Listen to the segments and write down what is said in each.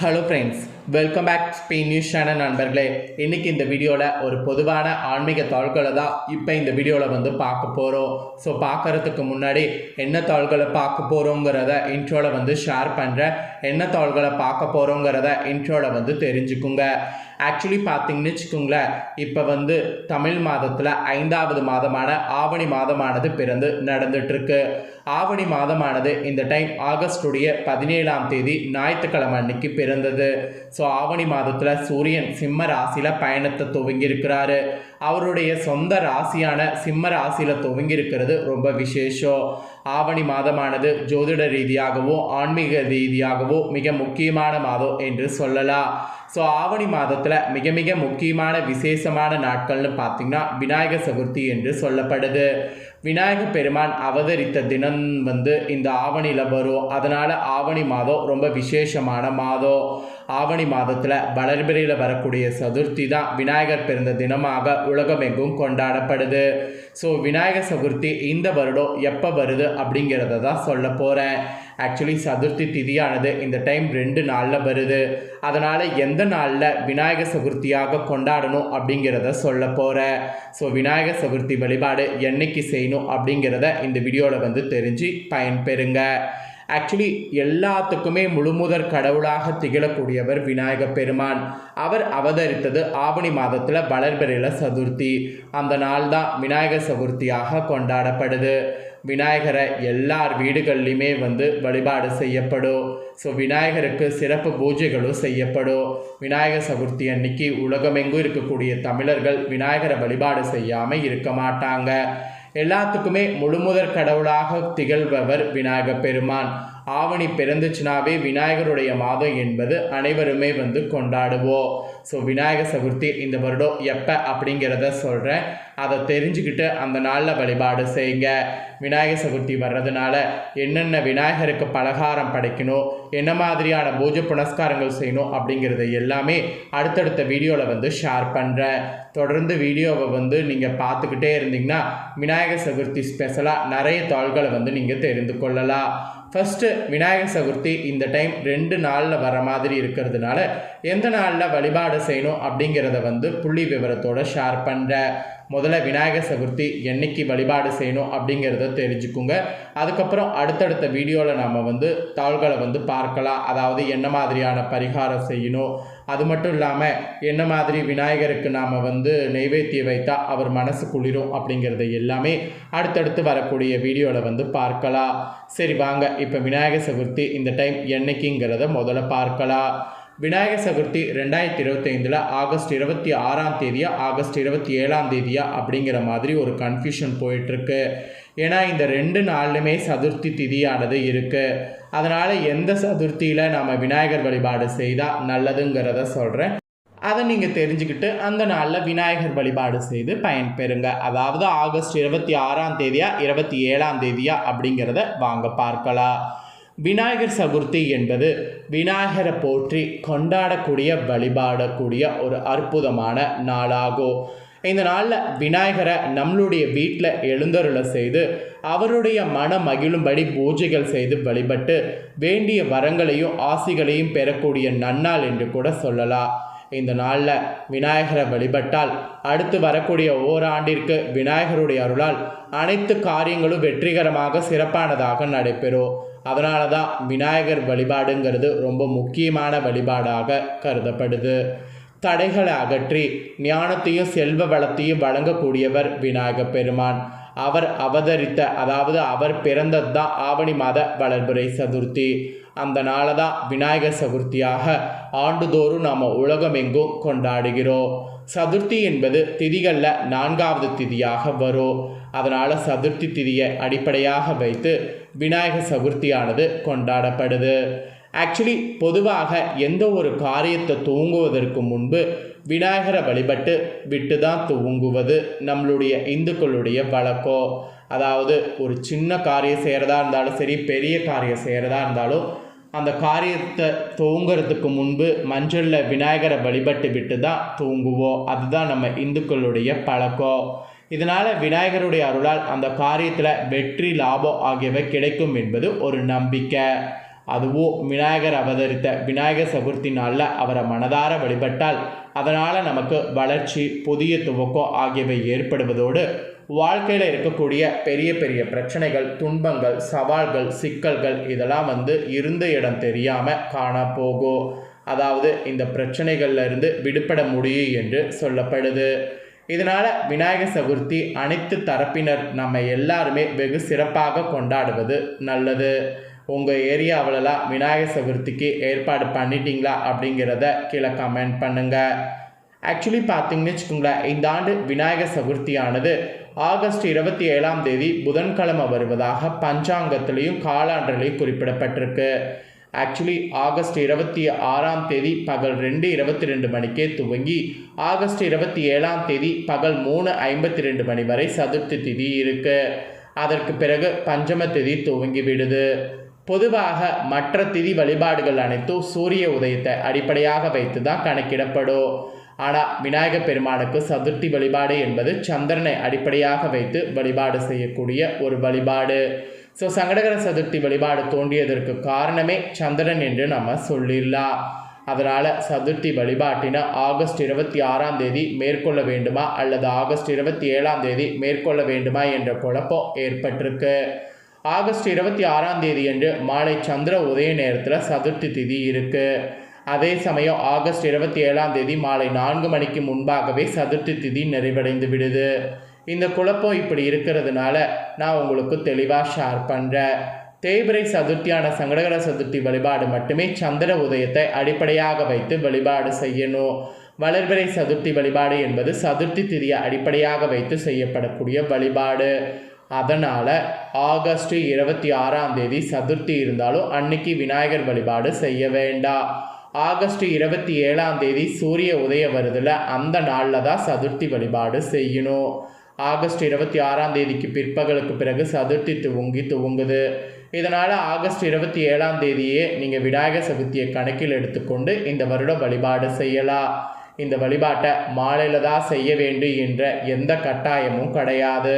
Hello friends welcome back Spain news channel நண்பர்களே. இன்றைக்கி இந்த வீடியோவில் ஒரு பொதுவான ஆன்மீக தாள்களை தான் இப்போ இந்த வீடியோவில் வந்து பார்க்க போகிறோம் ஸோ பார்க்கறதுக்கு முன்னாடி என்ன தாள்களை பார்க்க போகிறோங்கிறத இன்ட்ரோவில் வந்து ஷேர் பண்ணுறேன் என்ன தாள்களை பார்க்க போகிறோங்கிறத இன்ட்ரோவில் வந்து தெரிஞ்சுக்குங்க. ஆக்சுவலி பார்த்தீங்கன்னு வச்சுக்கோங்களேன் இப்போ வந்து தமிழ் மாதத்தில் ஐந்தாவது மாதமான ஆவணி மாதமானது பிறந்து நடந்துட்டுருக்கு ஆவணி மாதமானது இந்த டைம் ஆகஸ்டுடைய பதினேழாம் தேதி ஞாயிற்றுக்கிழமை அன்னைக்கு பிறந்தது. ஸோ ஆவணி மாதத்தில் சூரியன் சிம்ம ராசியில் பயணத்தை துவங்கியிருக்கிறாரு. அவருடைய சொந்த ராசியான சிம்ம ராசியில் துவங்கியிருக்கிறது ரொம்ப விசேஷம். ஆவணி மாதமானது ஜோதிட ரீதியாகவோ ஆன்மீக ரீதியாகவோ மிக முக்கியமான மாதம் என்று சொல்லலாம். ஸோ ஆவணி மாதத்தில் மிக மிக முக்கியமான விசேஷமான நாட்கள்னு பார்த்திங்கன்னா விநாயகர் சதுர்த்தி என்று சொல்லப்படுது. விநாயக பெருமான் அவதரித்த தினம் வந்து இந்த ஆவணியில் வரும். அதனால் ஆவணி மாதம் ரொம்ப விசேஷமான மாதம். ஆவணி மாதத்தில் வளர்பிறையில் வரக்கூடிய சதுர்த்தி தான் விநாயகர் பிறந்த தினமாக உலகமெங்கும் கொண்டாடப்படுது. ஸோ விநாயகர் சதுர்த்தி இந்த வருடம் எப்போ வருது அப்படிங்கிறத தான் சொல்ல போகிறேன் ஆக்சுவலி சதுர்த்தி திதியானது இந்த டைம் ரெண்டு நாளில் வருது. அதனால் எந்த நாளில் விநாயகர் சதுர்த்தியாக கொண்டாடணும் அப்படிங்கிறத சொல்ல போகிறேன் ஸோ விநாயகர் சதுர்த்தி வழிபாடு என்னைக்கு செய்யணும் அப்படிங்கிறத இந்த வீடியோவில் வந்து தெரிஞ்சு பயன்பெறுங்க. ஆக்சுவலி எல்லாத்துக்குமே முழுமுதற் கடவுளாக திகழக்கூடியவர் விநாயக பெருமான். அவர் அவதரித்தது ஆவணி மாதத்தில் வளர்பிறையில் சதுர்த்தி. அந்த நாள் தான் விநாயகர் சதுர்த்தியாக கொண்டாடப்படுது. விநாயகரை எல்லார் வீடுகள்லையுமே வந்து வழிபாடு செய்யப்படும். ஸோ விநாயகருக்கு சிறப்பு பூஜைகளும் செய்யப்படும். விநாயகர் சதுர்த்தி அன்னைக்கு உலகமெங்கும் இருக்கக்கூடிய தமிழர்கள் விநாயகரை வழிபாடு செய்யாமல் இருக்க மாட்டாங்க. எல்லாத்துக்குமே முழுமுதற் கடவுளாக திகழ்பவர் விநாயக பெருமான். ஆவணி பிறந்துச்சுனாவே விநாயகருடைய மாதம் என்பது அனைவருமே வந்து கொண்டாடுவோம். ஸோ விநாயகர் சதுர்த்தி இந்த வருடம் எப்போ அப்படிங்கிறத சொல்கிறேன் அதை தெரிஞ்சுக்கிட்டு அந்த நாளில் வழிபாடு செய்யுங்க விநாயகர் சதுர்த்தி வர்றதுனால என்னென்ன விநாயகருக்கு பலகாரம் படைக்கணும் என்ன மாதிரியான பூஜை புனஸ்காரங்கள் செய்யணும் அப்படிங்கிறத எல்லாமே அடுத்தடுத்த வீடியோவில் வந்து ஷேர் பண்ணுறேன் தொடர்ந்து வீடியோவை வந்து நீங்கள் பார்த்துக்கிட்டே இருந்தீங்கன்னா விநாயகர் சதுர்த்தி ஸ்பெஷலாக நிறைய தாள்களை வந்து நீங்கள் தெரிந்து கொள்ளலாம். ஃபஸ்ட்டு விநாயகர் சதுர்த்தி இந்த டைம் ரெண்டு நாளில் வர மாதிரி இருக்கிறதுனால எந்த நாளில் வழிபாடு செய்யணும் அப்படிங்கிறத வந்து புள்ளி விவரத்தோடு ஷேர் பண்ணுறேன் முதல்ல விநாயகர் சதுர்த்தி என்னைக்கு வழிபாடு செய்யணும் அப்படிங்கிறத தெரிஞ்சுக்குங்க. அதுக்கப்புறம் அடுத்தடுத்த வீடியோவில் நம்ம வந்து தாள்களை வந்து பார்க்கலாம். அதாவது என்ன மாதிரியான பரிகாரம் செய்யணும் அது மட்டும் இல்லாமல் என்ன மாதிரி விநாயகருக்கு நாம் வந்து நெய்வேத்தியம் வைத்தால் அவர் மனசு குளிரும் அப்படிங்கிறது எல்லாமே அடுத்தடுத்து வரக்கூடிய வீடியோவில் வந்து பார்க்கலாம். சரி வாங்க. இப்போ விநாயகர் சதுர்த்தி இந்த டைம் என்னைக்குங்கிறத முதல்ல பார்க்கலாம். விநாயகர் சதுர்த்தி ரெண்டாயிரத்தி இருபத்தைந்தில் ஆகஸ்ட் இருபத்தி ஆறாம் தேதியா ஆகஸ்ட் இருபத்தி ஏழாம் தேதியா அப்படிங்கிற மாதிரி ஒரு கன்ஃபியூஷன் போயிட்டுருக்கு. ஏன்னா இந்த ரெண்டு நாள்லையுமே சதுர்த்தி திதியானது இருக்குது அதனால் எந்த சதுர்த்தியில் நாம் விநாயகர் வழிபாடு செய்தால் நல்லதுங்கிறத சொல்கிறேன் அதை நீங்கள் தெரிஞ்சுக்கிட்டு அந்த நாளில் விநாயகர் வழிபாடு செய்து பயன்பெறுங்க. அதாவது ஆகஸ்ட் இருபத்தி ஆறாம் தேதியா இருபத்தி ஏழாம் தேதியா அப்படிங்கிறத வாங்க பார்க்கலாம். விநாயகர் சதுர்த்தி என்பது விநாயகரை போற்றி கொண்டாடக்கூடிய வழிபாடக்கூடிய ஒரு அற்புதமான நாளாகும் இந்த நாளில் விநாயகரை நம்மளுடைய வீட்டில் எழுந்தருளை செய்து அவருடைய மன மகிழும்படி பூஜைகள் செய்து வழிபட்டு வேண்டிய வரங்களையும் ஆசிகளையும் பெறக்கூடிய நன்னாள் என்று கூட சொல்லலாம். இந்த நாளில் விநாயகரை வழிபட்டால் அடுத்து வரக்கூடிய ஓராண்டிற்கு விநாயகருடைய அருளால் அனைத்து காரியங்களும் வெற்றிகரமாக சிறப்பானதாக நடைபெறும். அதனால தான் விநாயகர் வழிபாடுங்கிறது ரொம்ப முக்கியமான வழிபாடாக கருதப்படுது. தடைகளை அகற்றி ஞானத்தையும் செல்வ வளத்தையும் வழங்கக்கூடியவர் விநாயக பெருமான். அவர் அவதரித்த அதாவது அவர் பிறந்தது தான் ஆவணி மாத வளர்புரை சதுர்த்தி. அந்த நாளை தான் விநாயகர் சதுர்த்தியாக ஆண்டுதோறும் நாம் உலகமெங்கும் கொண்டாடுகிறோம். சதுர்த்தி என்பது திதிகளில் நான்காவது திதியாக வரும். அதனால் சதுர்த்தி திதியை அடிப்படையாக வைத்து விநாயகர் சதுர்த்தியானது கொண்டாடப்படுது. ஆக்சுவலி பொதுவாக எந்த ஒரு காரியத்தை துவங்குவதற்கு முன்பு விநாயகரை வழிபட்டு விட்டு தான் துவங்குவது நம்மளுடைய இந்துக்களுடைய வழக்கம். அதாவது ஒரு சின்ன காரியம் செய்கிறதா இருந்தாலும் சரி பெரிய காரியம் செய்கிறதா இருந்தாலும் அந்த காரியத்தை தூங்குறதுக்கு முன்பு மஞ்சளில் விநாயகரை வழிபட்டு விட்டு தான் தூங்குவோம். அதுதான் நம்ம இந்துக்களுடைய பழக்கம். இதனால் விநாயகருடைய அருளால் அந்த காரியத்தில் வெற்றி லாபம் ஆகியவை கிடைக்கும் என்பது ஒரு நம்பிக்கை. அதுவும் விநாயகர் அவதரித்த விநாயகர் சதுர்த்தி நாளில் அவரை மனதார வழிபட்டால் அதனால் நமக்கு வளர்ச்சி புதிய துவக்கம் ஆகியவை ஏற்படுவதோடு வாழ்க்கையில் இருக்கக்கூடிய பெரிய பெரிய பிரச்சனைகள் துன்பங்கள் சவால்கள் சிக்கல்கள் இதெல்லாம் வந்து இருந்த இடம் தெரியாமல் காண போகும் அதாவது இந்த பிரச்சனைகள்லேருந்து விடுபட முடியும் என்று சொல்லப்படுது. இதனால் விநாயகர் சதுர்த்தி அனைத்து தரப்பினர் நம்ம எல்லாருமே வெகு சிறப்பாக கொண்டாடுவது நல்லது. உங்கள் ஏரியாவிலலாம் விநாயகர் சதுர்த்திக்கு ஏற்பாடு பண்ணிட்டீங்களா அப்படிங்கிறத கீழே கமெண்ட் பண்ணுங்கள் ஆக்சுவலி பார்த்தீங்கன்னு வச்சுக்கோங்களேன் இந்த ஆண்டு விநாயகர் சதுர்த்தியானது ஆகஸ்ட் இருபத்தி ஏழாம் தேதி புதன்கிழமை வருவதாக பஞ்சாங்கத்திலையும் காலாண்டிலையும் குறிப்பிடப்பட்டிருக்கு. ஆக்சுவலி ஆகஸ்ட் இருபத்தி ஆறாம் தேதி பகல் ரெண்டு இருபத்தி ரெண்டு மணிக்கே துவங்கி ஆகஸ்ட் இருபத்தி ஏழாம் தேதி பகல் மூணு ஐம்பத்தி ரெண்டு மணி வரை சதுர்த்தி திதி இருக்கு. அதற்கு பிறகு பஞ்சம திதி துவங்கி விடுது. பொதுவாக மற்ற திதி வழிபாடுகள் அனைத்தும் சூரிய உதயத்தை அடிப்படையாக வைத்து தான் கணக்கிடப்படும். ஆனால் விநாயகர் பெருமானுக்கு சதுர்த்தி வழிபாடு என்பது சந்திரனை அடிப்படையாக வைத்து வழிபாடு செய்யக்கூடிய ஒரு வழிபாடு. ஸோ சங்கடகர சதுர்த்தி வழிபாடு தோன்றியதற்கு காரணமே சந்திரன் என்று நம்ம சொல்லிடலாம். அதனால் சதுர்த்தி வழிபாட்டின ஆகஸ்ட் இருபத்தி ஆறாம் தேதி மேற்கொள்ள வேண்டுமா அல்லது ஆகஸ்ட் இருபத்தி ஏழாம் தேதி மேற்கொள்ள வேண்டுமா என்ற குழப்பம் ஏற்பட்டிருக்கு. ஆகஸ்ட் இருபத்தி ஆறாம் தேதி என்று மாலை சந்திர உதய நேரத்தில் சதுர்த்தி திதி இருக்குது அதே சமயம் ஆகஸ்ட் இருபத்தி ஏழாம் தேதி மாலை நான்கு மணிக்கு முன்பாகவே சதுர்த்தி திதி நிறைவடைந்து விடுது. இந்த குழப்பம் இப்படி இருக்கிறதுனால நான் உங்களுக்கு தெளிவாக ஷேர் பண்ணுறேன் தேய்பிரை சதுர்த்தியான சங்கடகர சதுர்த்தி வழிபாடு மட்டுமே சந்திர உதயத்தை அடிப்படையாக வைத்து வழிபாடு செய்யணும். வளர்பிறை சதுர்த்தி வழிபாடு என்பது சதுர்த்தி திதியை அடிப்படையாக வைத்து செய்யப்படக்கூடிய வழிபாடு. அதனால் ஆகஸ்ட் இருபத்தி ஆறாம் தேதி சதுர்த்தி இருந்தாலும் அன்னைக்கு விநாயகர் வழிபாடு செய்ய வேண்டாம். ஆகஸ்ட் இருபத்தி ஏழாம் தேதி சூரிய உதயம் வருதுல அந்த நாளில் தான் சதுர்த்தி வழிபாடு செய்யணும். ஆகஸ்ட் இருபத்தி ஆறாம் தேதிக்கு பிற்பகலுக்கு பிறகு சதுர்த்தி துவங்கி துவங்குது. இதனால் ஆகஸ்ட் இருபத்தி ஏழாம் தேதியே நீங்கள் விநாயகர் சதுர்த்தியை கணக்கில் எடுத்துக்கொண்டு இந்த வருடம் வழிபாடு செய்யலாம். இந்த வழிபாட்டை மாலையில் தான் செய்ய வேண்டும் என்ற எந்த கட்டாயமும் கிடையாது.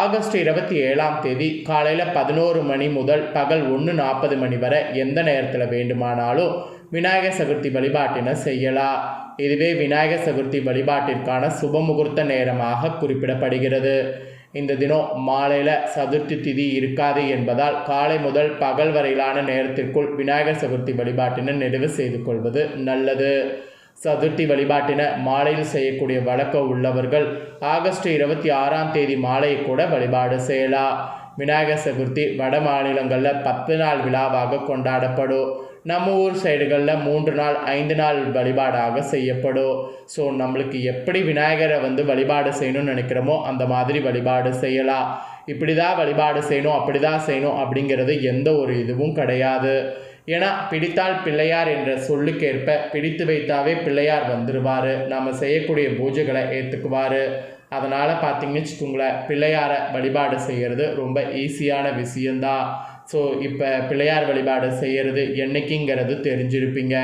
ஆகஸ்ட் இருபத்தி ஏழாம் தேதி காலையில் பதினோரு மணி முதல் பகல் ஒன்று நாற்பது மணி வரை எந்த நேரத்தில் வேண்டுமானாலும் விநாயகர் சதுர்த்தி வழிபாட்டினை செய்யலாம். இதுவே விநாயகர் சதுர்த்தி வழிபாட்டிற்கான சுப முகூர்த்த நேரமாக குறிப்பிடப்படுகிறது. இந்த தினம் மாலையில் சதுர்த்தி திதி இருக்காது என்பதால் காலை முதல் பகல் வரையிலான நேரத்திற்குள் விநாயகர் சதுர்த்தி வழிபாட்டினை நிறைவு செய்து கொள்வது நல்லது. சதுர்த்தி வழிபாட்டின மாலையில் செய்யக்கூடிய வழக்கம் உள்ளவர்கள் ஆகஸ்ட் இருபத்தி ஆறாம் தேதி மாலை கூட வழிபாடு செய்யலாம். விநாயகர் சதுர்த்தி வட மாநிலங்களில் பத்து நாள் விழாவாக கொண்டாடப்படும். நம்ம ஊர் சைடுகளில் மூன்று நாள் ஐந்து நாள் வழிபாடாக செய்யப்படும். ஸோ நம்மளுக்கு எப்படி விநாயகரை வந்து வழிபாடு செய்யணும்னு நினைக்கிறோமோ அந்த மாதிரி வழிபாடு செய்யலாம். இப்படி தான் வழிபாடு செய்யணும் அப்படி தான் செய்யணும் அப்படிங்கிறது எந்த ஒரு இதுவும் கிடையாது. ஏன்னா பிடித்தால் பிள்ளையார் என்ற சொல்லுக்கேற்ப பிடித்து வைத்தாவே பிள்ளையார் வந்துடுவார் நம்ம செய்யக்கூடிய பூஜைகளை ஏற்றுக்குவார் அதனால் பார்த்தீங்கன்னு வச்சுக்கோங்களேன் பிள்ளையாரை வழிபாடு செய்கிறது ரொம்ப ஈஸியான விஷயந்தான் ஸோ இப்போ பிள்ளையார் வழிபாடு செய்கிறது என்னைக்குங்கிறது தெரிஞ்சிருப்பீங்க.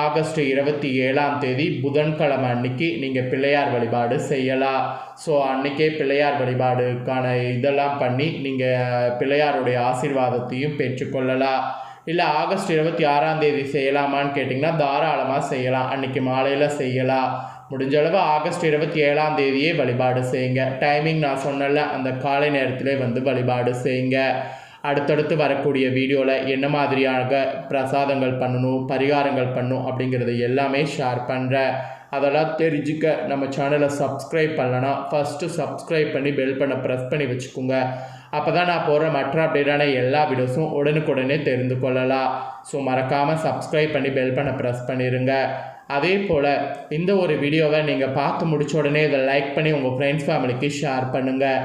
ஆகஸ்ட் இருபத்தி ஏழாம் தேதி புதன்கிழமை அன்னைக்கு நீங்கள் பிள்ளையார் வழிபாடு செய்யலாம். ஸோ அன்னைக்கே பிள்ளையார் வழிபாடுக்கான இதெல்லாம் பண்ணி நீங்கள் பிள்ளையாருடைய ஆசீர்வாதத்தையும் பெற்றுக்கொள்ளலாம். இல்லை ஆகஸ்ட் இருபத்தி ஆறாம் தேதி செய்யலாமான்னு கேட்டிங்கன்னா தாராளமாக செய்யலாம். அன்னைக்கு மாலையில் செய்யலாம். முடிஞ்ச அளவு ஆகஸ்ட் இருபத்தி ஏழாம் தேதியே வழிபாடு செய்யுங்க. டைமிங் நான் சொன்னல அந்த காலை நேரத்திலே வந்து வழிபாடு செய்யுங்க. அடுத்தடுத்து வரக்கூடிய வீடியோவில் என்ன மாதிரியாக பிரசாதங்கள் பண்ணணும் பரிகாரங்கள் பண்ணணும் அப்படிங்கிறது எல்லாமே ஷேர் பண்ணுறேன் அதெல்லாம் தெரிஞ்சுக்க நம்ம சேனலை சப்ஸ்கிரைப் பண்ணலன்னா ஃபஸ்ட்டு சப்ஸ்கிரைப் பண்ணி பெல் பண்ண ப்ரெஸ் பண்ணி வச்சுக்கோங்க. அப்போ தான் நான் போடுற மற்ற அப்டேட்டான எல்லா வீடியோஸும் உடனுக்குடனே தெரிந்து கொள்ளலாம். ஸோ மறக்காமல் சப்ஸ்கிரைப் பண்ணி பெல் பண்ண ப்ரெஸ் பண்ணிடுங்க அதே போல் இந்த ஒரு வீடியோவை நீங்கள் பார்த்து முடிச்ச உடனே இதை லைக் பண்ணி உங்கள் ஃப்ரெண்ட்ஸ் ஃபேமிலிக்கு ஷேர் பண்ணுங்கள்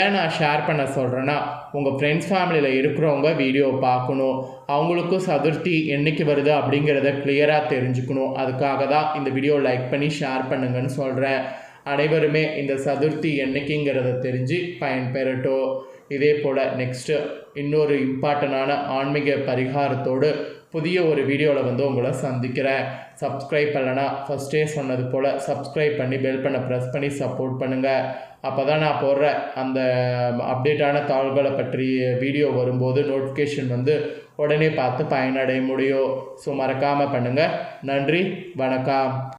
ஏன் நான் ஷேர் பண்ண சொல்கிறேன்னா உங்கள் ஃப்ரெண்ட்ஸ் ஃபேமிலியில் இருக்கிறவங்க வீடியோ பார்க்கணும். அவங்களுக்கும் சதுர்த்தி என்னைக்கு வருது அப்படிங்கிறத கிளியராக தெரிஞ்சுக்கணும். அதுக்காக தான் இந்த வீடியோ லைக் பண்ணி ஷேர் பண்ணுங்கன்னு சொல்கிறேன் அனைவருமே இந்த சதுர்த்தி என்னைக்குங்கிறத தெரிஞ்சு பயன்பெறட்டும். இதே போல் நெக்ஸ்ட்டு இன்னொரு இம்பார்ட்டண்டான ஆன்மீக பரிகாரத்தோடு புதிய ஒரு வீடியோவில் வந்து உங்களை சந்திக்கிறேன். சப்ஸ்கிரைப் பண்ணலன்னா ஃபஸ்ட்டே சொன்னது போல் சப்ஸ்கிரைப் பண்ணி பெல் பண்ண ப்ரெஸ் பண்ணி சப்போர்ட் பண்ணுங்கள் அப்போ தான் நான் போடுற அந்த அப்டேட்டான தாள்களை பற்றி வீடியோ வரும்போது நோட்டிஃபிகேஷன் வந்து உடனே பார்த்து பயனடைய முடியும். ஸோ மறக்காமல் பண்ணுங்கள் நன்றி வணக்கம்.